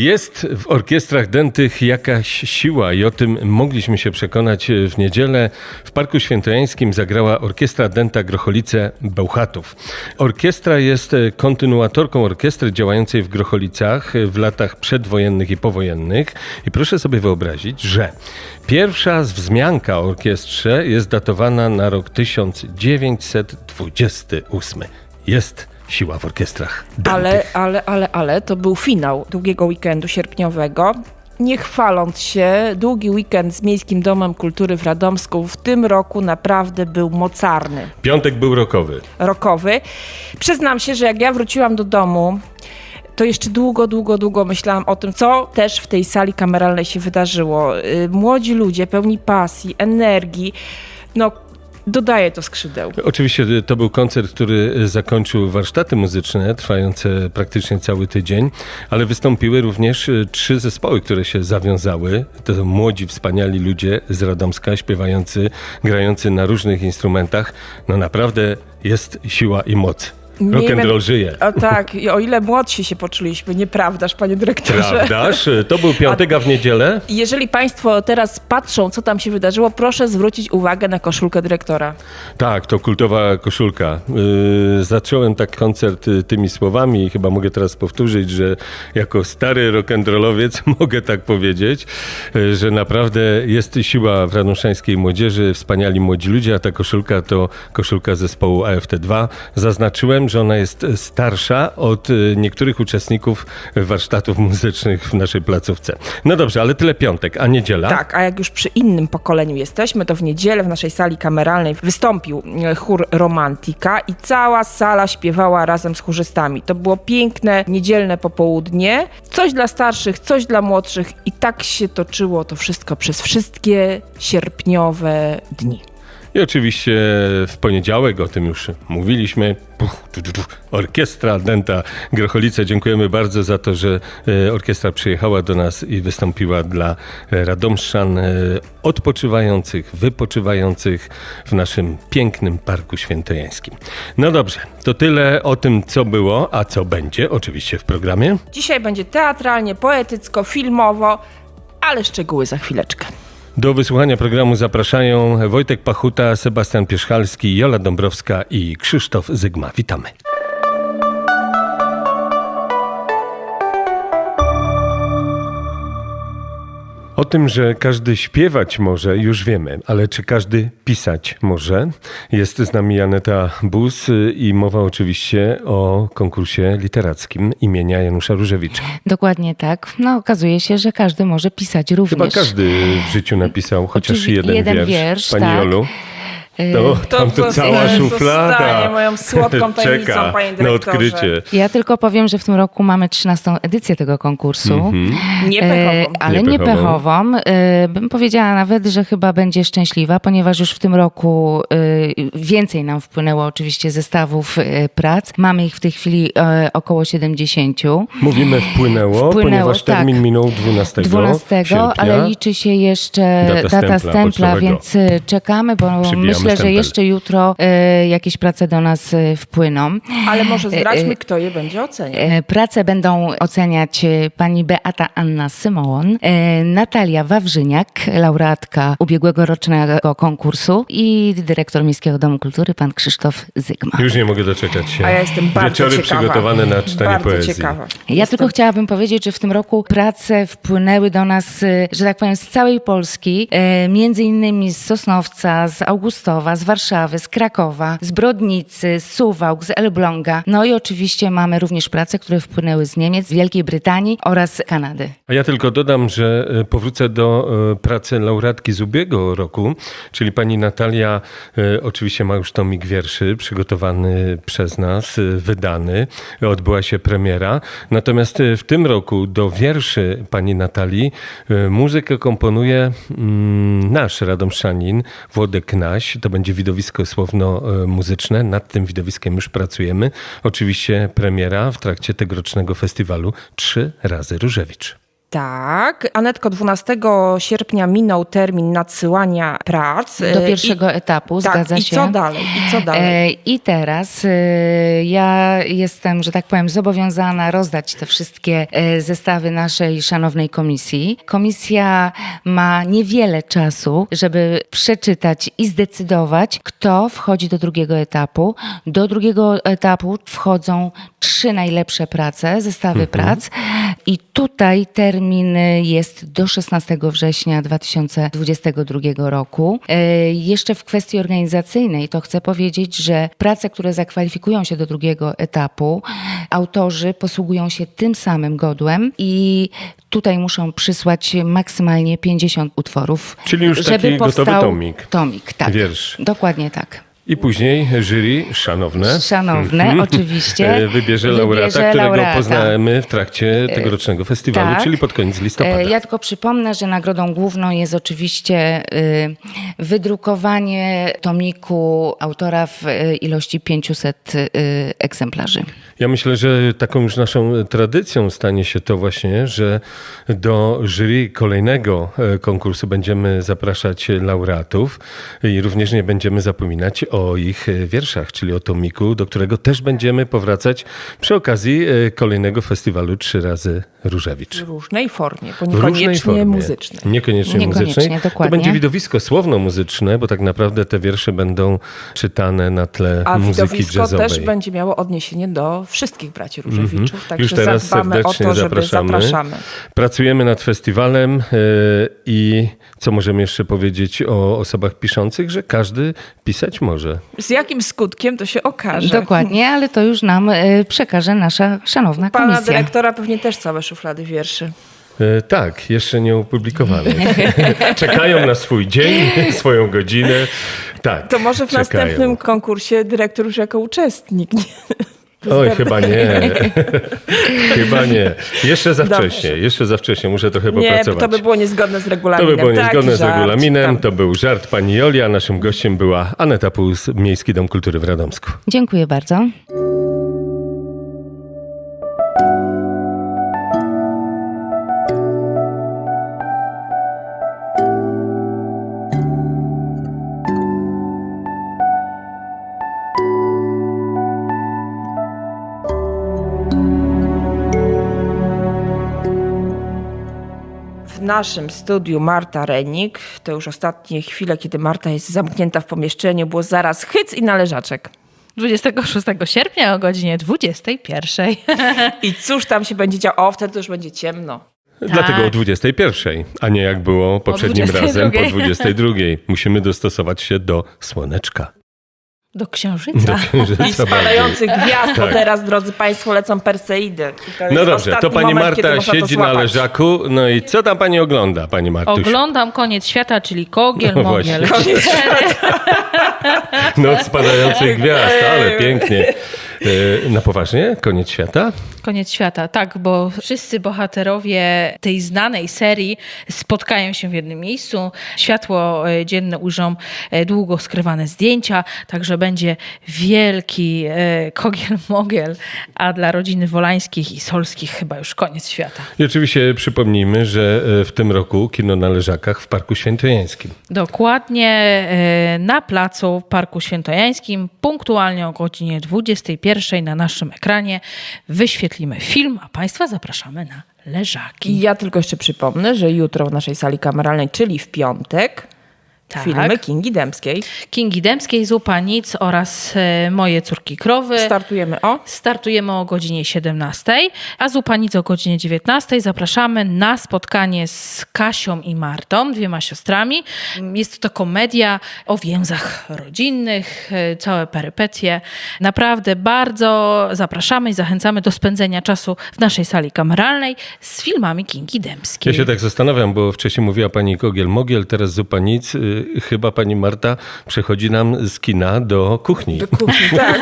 Jest w orkiestrach dętych jakaś siła i o tym mogliśmy się przekonać w niedzielę. W Parku Świętojańskim zagrała Orkiestra Dęta Grocholice Bełchatów. Orkiestra jest kontynuatorką orkiestry działającej w Grocholicach w latach przedwojennych i powojennych. I proszę sobie wyobrazić, że pierwsza wzmianka o orkiestrze jest datowana na rok 1928. Jest siła w orkiestrach dętych. Ale, ale, ale, ale to był finał długiego weekendu sierpniowego. Nie chwaląc się, długi weekend z Miejskim Domem Kultury w Radomsku w tym roku naprawdę był mocarny, Piątek był rokowy. rokowy. Przyznam się, że jak ja wróciłam do domu, to jeszcze długo, długo, długo myślałam o tym, co też w tej sali kameralnej się wydarzyło. Y, Młodzi ludzie, pełni pasji, energii, no dodaje to skrzydeł. Oczywiście to był koncert, który zakończył warsztaty muzyczne trwające praktycznie cały tydzień, ale wystąpiły również y, trzy zespoły, które się zawiązały. To są młodzi, wspaniali ludzie z Radomska, śpiewający, grający na różnych instrumentach. No naprawdę jest siła i moc. Rock and Miejmy- roll żyje. O tak, i o ile młodsi się poczuliśmy, nieprawdaż, panie dyrektorze? Prawdaż? To był piątek, a w niedzielę? Jeżeli Państwo teraz patrzą, co tam się wydarzyło, proszę zwrócić uwagę na koszulkę dyrektora. Tak, to kultowa koszulka. Yy, zacząłem tak koncert y, tymi słowami i chyba mogę teraz powtórzyć, że jako stary rock'n'rollowiec mogę tak powiedzieć, y, że naprawdę jest siła w radomszańskiej młodzieży, wspaniali młodzi ludzie, a ta koszulka to koszulka zespołu AFT2. Zaznaczyłem, że ona jest starsza od y, niektórych uczestników warsztatów muzycznych w naszej placówce. No dobrze, ale tyle piątek, a niedziela? Tak, a jak już przy innym pokoleniu jesteśmy, to w niedzielę w naszej sali kameralnej wystąpił e, chór Romantika i cała sala śpiewała razem z chórzystami. To było piękne, niedzielne popołudnie. Coś dla starszych, coś dla młodszych i tak się toczyło to wszystko przez wszystkie sierpniowe dni. I oczywiście w poniedziałek, o tym już mówiliśmy, puch, tu, tu, tu, orkiestra Denta Grocholice. Dziękujemy bardzo za to, że e, orkiestra przyjechała do nas i wystąpiła dla radomszczan e, odpoczywających, wypoczywających w naszym pięknym Parku Świętojańskim. No dobrze, to tyle o tym, co było, a co będzie oczywiście w programie. Dzisiaj będzie teatralnie, poetycko, filmowo, ale szczegóły za chwileczkę. Do wysłuchania programu zapraszają Wojtek Pachuta, Sebastian Pierzchalski, Jola Dąbrowska i Krzysztof Zygma. Witamy. O tym, że każdy śpiewać może, już wiemy, ale czy każdy pisać może? Jest z nami Janeta Bus y, i mowa oczywiście o konkursie literackim imienia Janusza Różewicza. Dokładnie tak. No okazuje się, że każdy może pisać również. Chyba każdy w życiu napisał chociaż jeden, jeden wiersz. wiersz, Pani tak. Jolu? Y, No, tam to zostanie- cała szuflada. moją słodką tajemnicą, Czeka panie na dyrektorze. odkrycie. Ja tylko powiem, że w tym roku mamy 13. edycję tego konkursu. Mhm. Nie E, pechową. ale Nie pechową. E, Bym powiedziała nawet, że chyba będzie szczęśliwa, ponieważ już w tym roku e, więcej nam wpłynęło oczywiście zestawów e, prac. Mamy ich w tej chwili e, około 70. Mówimy wpłynęło, Wpłynęło, ponieważ tak. termin minął 12, 12, sierpnia. ale liczy się jeszcze Data data, stempla stempla, więc e, czekamy, bo Przybijamy myślę, że stempel. jeszcze jutro e, jakieś prace do nas e, wpłyną. Ale może zdradźmy, E, kto je będzie oceniał. Prace będą oceniać pani Beata Anna Symołon, Natalia Wawrzyniak, laureatka ubiegłego rocznego konkursu i dyrektor Miejskiego Domu Kultury, pan Krzysztof Zygma. Już nie mogę doczekać się. A ja jestem bardzo Wieczory ciekawa. przygotowane na czytanie bardzo poezji. ciekawa. Ja tylko chciałabym powiedzieć, że w tym roku prace wpłynęły do nas, że tak powiem, z całej Polski, między innymi z Sosnowca, z Augustowa, z Warszawy, z Krakowa, z Brodnicy, z Suwałk, z Elbląga. No i oczywiście mamy również prace, które wpłynęły z Niemiec, z Wielkiej Brytanii oraz Kanady. A ja tylko dodam, że e, powrócę do e, pracy laureatki z ubiegłego roku, czyli pani Natalia e, oczywiście ma już tomik wierszy przygotowany przez nas, wydany. Odbyła się premiera. Natomiast w tym roku do wierszy pani Natalii muzykę komponuje mm, nasz radomszanin Włodek To będzie widowisko słowno-muzyczne. Nad tym widowiskiem już pracujemy. Oczywiście premiera w trakcie tegorocznego festiwalu Trzy razy Różewicz. Tak, Anetko, 12 sierpnia minął termin nadsyłania prac. Do E, pierwszego etapu, i, tak, zgadza i się. co dalej? I co dalej? E, I teraz e, ja jestem, że tak powiem, zobowiązana rozdać te wszystkie e, zestawy naszej szanownej komisji. Komisja ma niewiele czasu, żeby przeczytać i zdecydować, kto wchodzi do drugiego etapu. Do drugiego etapu wchodzą trzy najlepsze prace, zestawy prac i tutaj termin jest do 16 września 2022 roku. E, Jeszcze w kwestii organizacyjnej to chcę powiedzieć, że prace, które zakwalifikują się do drugiego etapu, autorzy posługują się tym samym godłem i tutaj muszą przysłać maksymalnie 50 utworów. Czyli już żeby taki gotowy powstał tomik. Tomik, tak. Wiersz. Dokładnie tak. I później jury szanowne. Szanowne, Mhm. oczywiście. E, Wybierze laureata, Wybierze którego laureata. poznamy w trakcie tegorocznego festiwalu, tak. czyli pod koniec listopada. E, Ja tylko przypomnę, że nagrodą główną jest oczywiście y, wydrukowanie tomiku autora w y, ilości 500 y, egzemplarzy. Ja myślę, że taką już naszą tradycją stanie się to właśnie, że do jury kolejnego e, konkursu będziemy zapraszać laureatów i również nie będziemy zapominać o ich e, wierszach, czyli o tomiku, do którego też będziemy powracać przy okazji e, kolejnego festiwalu Trzy razy Różewicz. w różnej formie, bo W różnej niekoniecznie formie. muzycznej. Niekoniecznie, Niekoniecznie, muzycznej. To dokładnie. będzie widowisko słowno-muzyczne, bo tak naprawdę te wiersze będą czytane na tle A muzyki widowisko jazzowej. też będzie miało odniesienie do wszystkich braci Różewiczów, także Już teraz serdecznie to, żeby zapraszamy. zapraszamy. Pracujemy nad festiwalem e, i co możemy jeszcze powiedzieć o osobach piszących, że każdy pisać może. Z jakim skutkiem to się okaże. Dokładnie, ale to już nam y, przekaże nasza szanowna Pana komisja. dyrektora pewnie też całe szuflady wierszy. E, Tak, jeszcze nie opublikowane. Czekają na swój dzień, swoją godzinę. Tak, To może w czekają. następnym konkursie dyrektor już jako uczestnik. Nie? Oj, chyba nie. chyba nie. Jeszcze za wcześnie, jeszcze za wcześnie. Muszę trochę Nie, popracować. to by było niezgodne z To regulaminem. by było niezgodne z regulaminem. tam. To był żart pani Joli, a naszym gościem była Aneta Puls, Miejski Dom Kultury w Radomsku. Dziękuję bardzo. Naszym studiu Marta Renik, to już ostatnie chwile, kiedy Marta jest zamknięta w pomieszczeniu, było zaraz hyc i należaczek. 26 sierpnia o godzinie 21. I cóż tam się będzie działo? O, wtedy już będzie ciemno. Dlatego o 21, a nie jak było poprzednim 22. razem po 22. Musimy dostosować się do słoneczka. Do księżyca. Do księżyca I spadających gwiazd, bo Tak. teraz, drodzy Państwo, lecą Perseidy. I to jest No dobrze, to ostatni pani moment, kiedy Marta można to siedzi na złapać. leżaku. No i co tam pani ogląda, pani Martuś? Oglądam koniec świata, czyli kogiel, No mogiel. właśnie. Noc spadających gwiazd, ale pięknie. E, Na poważnie? Koniec świata? Koniec świata, tak, bo wszyscy bohaterowie tej znanej serii spotkają się w jednym miejscu. Światło e, dzienne ujrzą e, długo skrywane zdjęcia, także będzie wielki e, kogiel-mogiel, a dla rodziny Wolańskich i Solskich chyba już koniec świata. I oczywiście przypomnijmy, że w tym roku kino na Leżakach w Parku Świętojańskim. Dokładnie na placu w Parku Świętojańskim, punktualnie o godzinie 21 na naszym ekranie wyświetlimy film, a Państwa zapraszamy na leżaki. Ja tylko jeszcze przypomnę, że jutro w naszej sali kameralnej, czyli w piątek, Tak. filmy Kingi Dębskiej. Kingi Dębskiej, Zupa Nic oraz e, Moje Córki Krowy. Startujemy o Startujemy o godzinie 17, a Zupa Nic o godzinie 19. Zapraszamy na spotkanie z Kasią i Martą, dwiema siostrami. Jest to komedia o więzach rodzinnych, e, całe perypetie. Naprawdę bardzo zapraszamy i zachęcamy do spędzenia czasu w naszej sali kameralnej z filmami Kingi Dębskiej. Ja się tak zastanawiam, bo wcześniej mówiła pani Kogiel-Mogiel, teraz zupa nic. Chyba pani Marta przechodzi nam z kina do kuchni. do kuchni. Tak.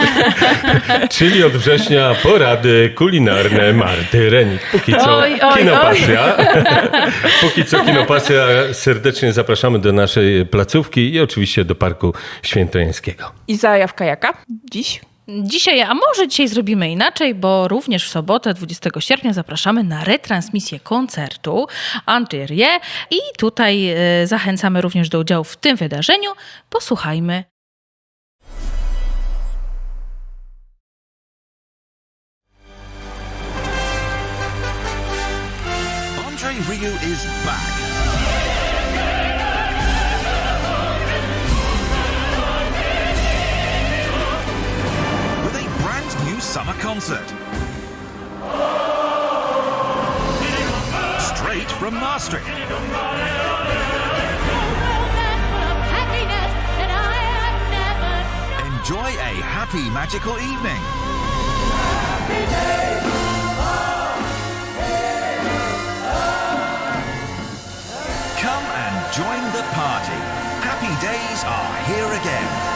Czyli od września porady kulinarne Marty Renik. Póki co Oj, oj, kinopasja. Póki co kinopasja. Serdecznie zapraszamy do naszej placówki i oczywiście do Parku Świętojańskiego. I zajawka jaka? Dziś? Dzisiaj, a może dzisiaj zrobimy inaczej, bo również w sobotę 20 sierpnia zapraszamy na retransmisję koncertu Antyrie i tutaj e, zachęcamy również do udziału w tym wydarzeniu. Posłuchajmy. Andre Rieu is back. Summer concert. Straight from Maastricht. Enjoy a happy, magical evening. Come and join the party. Happy days are here again.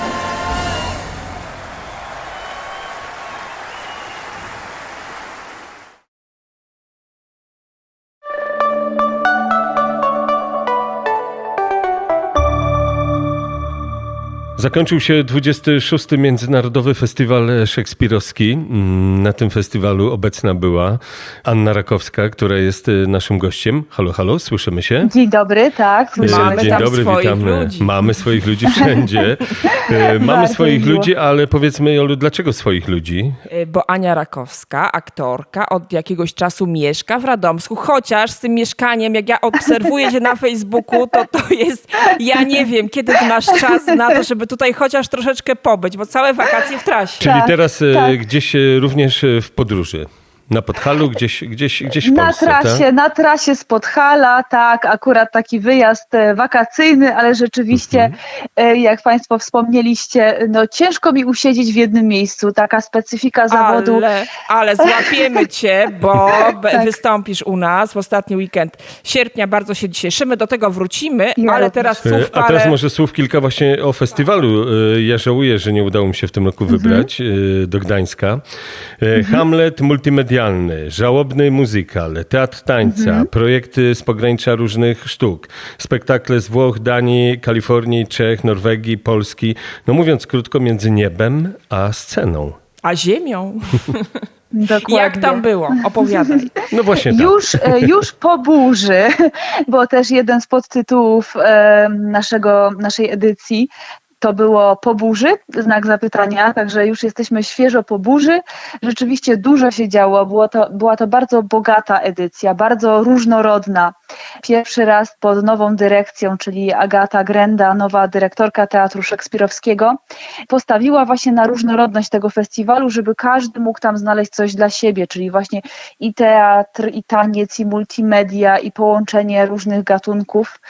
Zakończył się 26. Międzynarodowy Festiwal Szekspirowski. Mm, Na tym festiwalu obecna była Anna Rakowska, która jest y, naszym gościem. Halo, halo, słyszymy się? Dzień dobry, tak. Mamy Dzień tam dobry, swoich witamy. ludzi. Mamy swoich ludzi wszędzie. E, Mamy Bardzo swoich miło. ludzi, ale powiedzmy, Jolu, dlaczego swoich ludzi? Y, Bo Ania Rakowska, aktorka, od jakiegoś czasu mieszka w Radomsku, chociaż z tym mieszkaniem, jak ja obserwuję cię na Facebooku, to to jest, ja nie wiem, kiedy ty masz czas na to, żeby tutaj chociaż troszeczkę pobyć, bo całe wakacje w trasie. Czyli Tak, teraz e, tak. gdzieś e, również e, w podróży. Na Podhalu, gdzieś, gdzieś, gdzieś w Na Polsce, trasie, tak? na trasie z Podhala, tak, akurat taki wyjazd e, wakacyjny, ale rzeczywiście, Mhm. e, jak Państwo wspomnieliście, no ciężko mi usiedzieć w jednym miejscu, taka specyfika zawodu. Ale, ale złapiemy cię, bo Tak. wystąpisz u nas w ostatni weekend sierpnia. Bardzo się cieszymy, do tego wrócimy, Ja ale teraz E, słów A teraz parę. może słów kilka właśnie o festiwalu. E, Ja żałuję, że nie udało mi się w tym roku wybrać e, do Gdańska. E, Hamlet multimedialny, żałobny muzykal, teatr tańca, projekty z pogranicza różnych sztuk, spektakle z Włoch, Danii, Kalifornii, Czech, Norwegii, Polski. No mówiąc krótko, między niebem a sceną. A ziemią? Dokładnie. Jak tam było? Opowiadaj. No właśnie tak. Już, e, już po burzy, bo też jeden z podtytułów naszego, naszej edycji to było po burzy, znak zapytania, także już jesteśmy świeżo po burzy. Rzeczywiście dużo się działo, było to, była to bardzo bogata edycja, bardzo różnorodna. Pierwszy raz pod nową dyrekcją, czyli Agata Grenda, nowa dyrektorka Teatru Szekspirowskiego, postawiła właśnie na różnorodność tego festiwalu, żeby każdy mógł tam znaleźć coś dla siebie, czyli właśnie i teatr, i taniec, i multimedia, i połączenie różnych gatunków.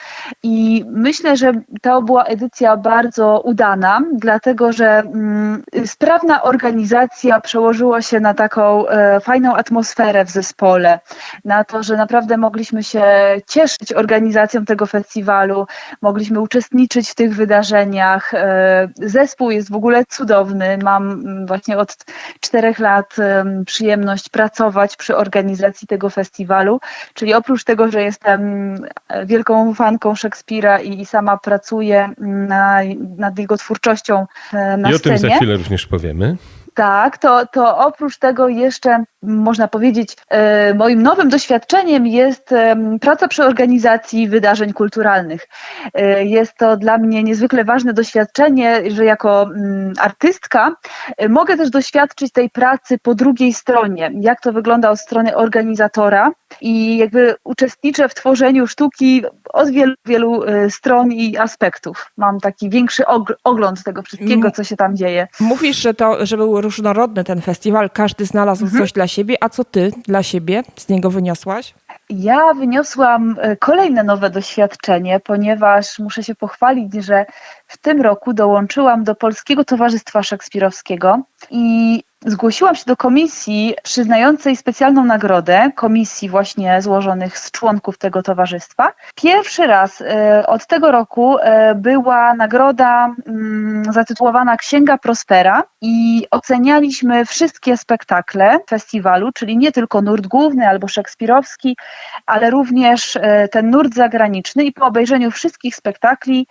I myślę, że to była edycja bardzo udana, dlatego że mm, sprawna organizacja przełożyła się na taką e, fajną atmosferę w zespole, na to, że naprawdę mogliśmy się cieszyć organizacją tego festiwalu, mogliśmy uczestniczyć w tych wydarzeniach. E, Zespół jest w ogóle cudowny. Mam mm, właśnie od czterech lat em, przyjemność pracować przy organizacji tego festiwalu, czyli oprócz tego, że jestem e, wielką fanką Szekspira i, sama pracuję na, nad jego twórczością e, na I o tym za chwilę również powiemy. Tak, to, to oprócz tego jeszcze można powiedzieć, e, moim nowym doświadczeniem jest em, praca przy organizacji wydarzeń kulturalnych. E, Jest to dla mnie niezwykle ważne doświadczenie, że jako mm, artystka e, mogę też doświadczyć tej pracy po drugiej stronie, jak to wygląda od strony organizatora i jakby uczestniczę w tworzeniu sztuki od wielu, wielu e, stron i aspektów. Mam taki większy ogl- ogląd tego wszystkiego, co się tam dzieje. Mówisz, że to, że był różnorodny ten festiwal, każdy znalazł Mhm. coś dla siebie, a co ty dla siebie z niego wyniosłaś? Ja wyniosłam e, kolejne nowe doświadczenie, ponieważ muszę się pochwalić, że w tym roku dołączyłam do Polskiego Towarzystwa Szekspirowskiego i zgłosiłam się do komisji przyznającej specjalną nagrodę, komisji właśnie złożonych z członków tego towarzystwa. Pierwszy raz e, od tego roku e, była nagroda mm, zatytułowana Księga Prospera i ocenialiśmy wszystkie spektakle festiwalu, czyli nie tylko nurt główny albo szekspirowski, ale również e, ten nurt zagraniczny i po obejrzeniu wszystkich spektakli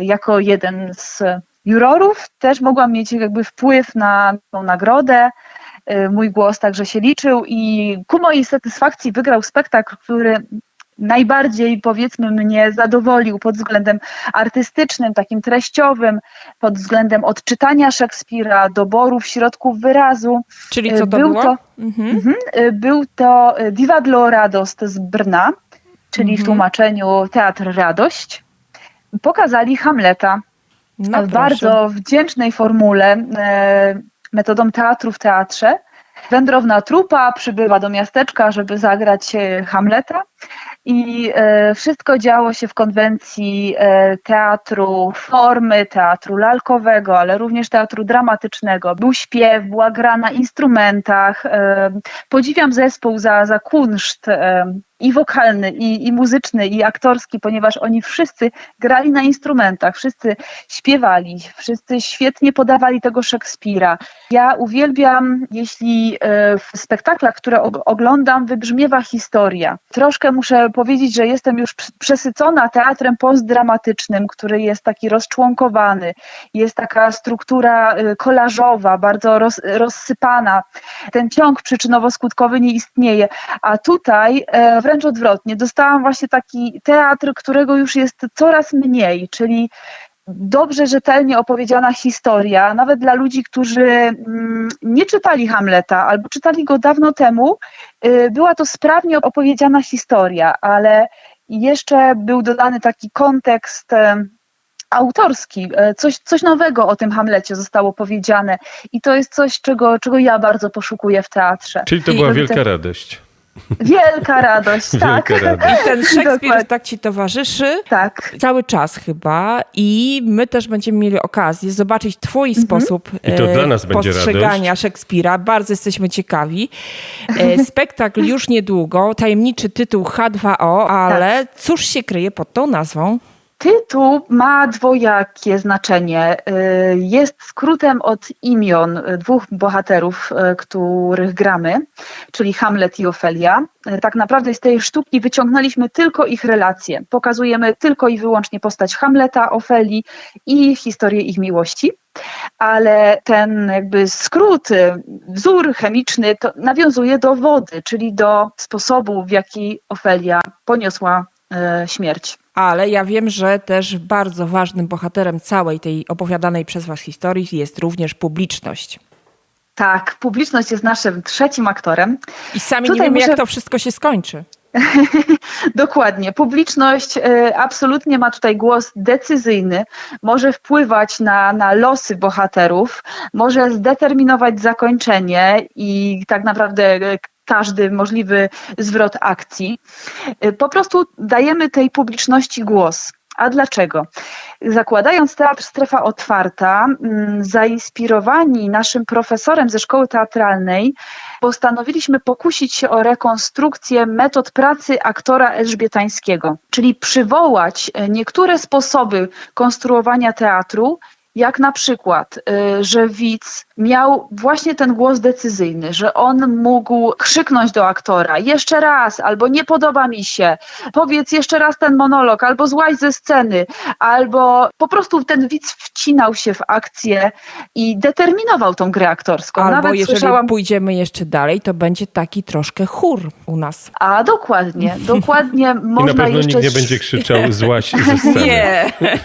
jako jeden z jurorów też mogłam mieć jakby wpływ na tą nagrodę. Y, Mój głos także się liczył i ku mojej satysfakcji wygrał spektakl, który najbardziej powiedzmy mnie zadowolił pod względem artystycznym, takim treściowym, pod względem odczytania Szekspira, doborów środków wyrazu. Czyli co to Był było? to- Mhm. Mhm. Y, Był to y, Viva Glo Radost z Brna, czyli w tłumaczeniu Teatr Radość. Pokazali Hamleta No w bardzo wdzięcznej formule, e, metodą teatru w teatrze. Wędrowna trupa przybywa do miasteczka, żeby zagrać e, Hamleta. I e, wszystko działo się w konwencji teatru formy, teatru lalkowego, ale również teatru dramatycznego. Był śpiew, była gra na instrumentach. Podziwiam zespół za, za kunszt i wokalny, i, i muzyczny, i aktorski, ponieważ oni wszyscy grali na instrumentach, wszyscy śpiewali, wszyscy świetnie podawali tego Szekspira. Ja uwielbiam, jeśli e, w spektaklach, które og- oglądam, wybrzmiewa historia. Troszkę muszę powiedzieć, że jestem już przesycona teatrem postdramatycznym, który jest taki rozczłonkowany. Jest taka struktura e, kolażowa, bardzo roz, rozsypana. Ten ciąg przyczynowo-skutkowy nie istnieje. A tutaj e, wręcz odwrotnie. Dostałam właśnie taki teatr, którego już jest coraz mniej, czyli dobrze, rzetelnie opowiedziana historia, nawet dla ludzi, którzy mm, nie czytali Hamleta albo czytali go dawno temu, y, była to sprawnie opowiedziana historia, ale jeszcze był dodany taki kontekst em, autorski, e, coś, coś nowego o tym Hamlecie zostało powiedziane i to jest coś, czego, czego ja bardzo poszukuję w teatrze. Czyli to była wielka radość. Wielka radość, tak. Wielka radość. Ten Szekspir tak ci towarzyszy Tak. cały czas chyba i my też będziemy mieli okazję zobaczyć twój sposób I to e, dla nas postrzegania Szekspira. Bardzo jesteśmy ciekawi. E, Spektakl już niedługo, tajemniczy tytuł H2O, ale cóż się kryje pod tą nazwą? Tytuł ma dwojakie znaczenie. Y, Jest skrótem od imion y, dwóch bohaterów, y, których gramy, czyli Hamlet i Ofelia. Tak naprawdę z tej sztuki wyciągnęliśmy tylko ich relacje. Pokazujemy tylko i wyłącznie postać Hamleta, Ofelii i historię ich miłości. Ale ten jakby skrót, wzór chemiczny to nawiązuje do wody, czyli do sposobu, w jaki Ofelia poniosła śmierć. Ale ja wiem, że też bardzo ważnym bohaterem całej tej opowiadanej przez was historii jest również publiczność. Tak, publiczność jest naszym trzecim aktorem. I sami nie Tutaj wiemy, muszę- jak to wszystko się skończy. Dokładnie. Publiczność e, absolutnie ma tutaj głos decyzyjny, może wpływać na, na losy bohaterów, może zdeterminować zakończenie i tak naprawdę e, każdy możliwy zwrot akcji. E, Po prostu dajemy tej publiczności głos. A dlaczego? Zakładając teatr Strefa Otwarta, mm, zainspirowani naszym profesorem ze szkoły teatralnej, postanowiliśmy pokusić się o rekonstrukcję metod pracy aktora elżbietańskiego, czyli przywołać e, niektóre sposoby konstruowania teatru, jak na przykład, y, że widz miał właśnie ten głos decyzyjny, że on mógł krzyknąć do aktora jeszcze raz, albo nie podoba mi się, powiedz jeszcze raz ten monolog, albo złaź ze sceny, albo po prostu ten widz wcinał się w akcję i determinował tą grę aktorską. Albo Nawet jeżeli słyszałam pójdziemy jeszcze dalej, to będzie taki troszkę chór u nas. A dokładnie, dokładnie I na można pewno jeszcze. nikt nie będzie krzyczał złaś ze sceny. Nie.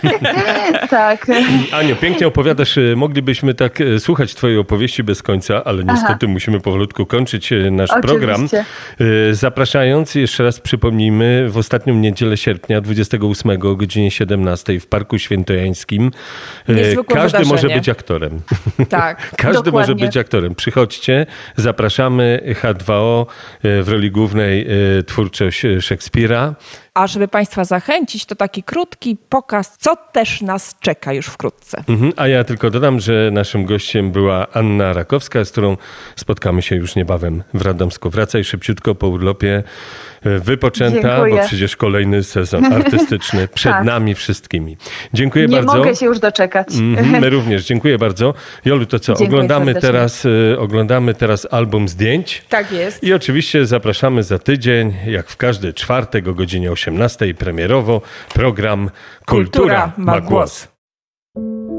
Tak. Aniu, pięknie opowiadasz. e, Moglibyśmy tak e, słuchać twojej opowieści bez końca, ale niestety musimy powolutku kończyć e, nasz Oczywiście. program. Zapraszając, jeszcze raz przypomnijmy, w ostatnią niedzielę sierpnia, 28 o godzinie 17 w Parku Świętojańskim. Niezwykłe Każdy może wydarzenie. być aktorem. Tak. Każdy może Dokładnie. być aktorem. Przychodźcie, zapraszamy H2O e, w roli głównej twórczość Szekspira. A żeby Państwa zachęcić, to taki krótki pokaz, co też nas czeka już wkrótce. Mhm, a ja tylko dodam, że naszym gościem była Anna Rakowska, z którą spotkamy się już niebawem w Radomsku. Wracaj szybciutko po urlopie, wypoczęta, Dziękuję. bo przecież kolejny sezon artystyczny przed Tak. nami wszystkimi. Dziękuję Nie bardzo. mogę się już doczekać. Mhm, My również, dziękuję bardzo. Jolu, to co? Dziękuję Oglądamy serdecznie. teraz, e, oglądamy teraz album zdjęć. Tak jest. I oczywiście zapraszamy za tydzień, jak w każdy czwartek o godzinie 18 premierowo, program Kultura, Kultura ma ma głos. głos.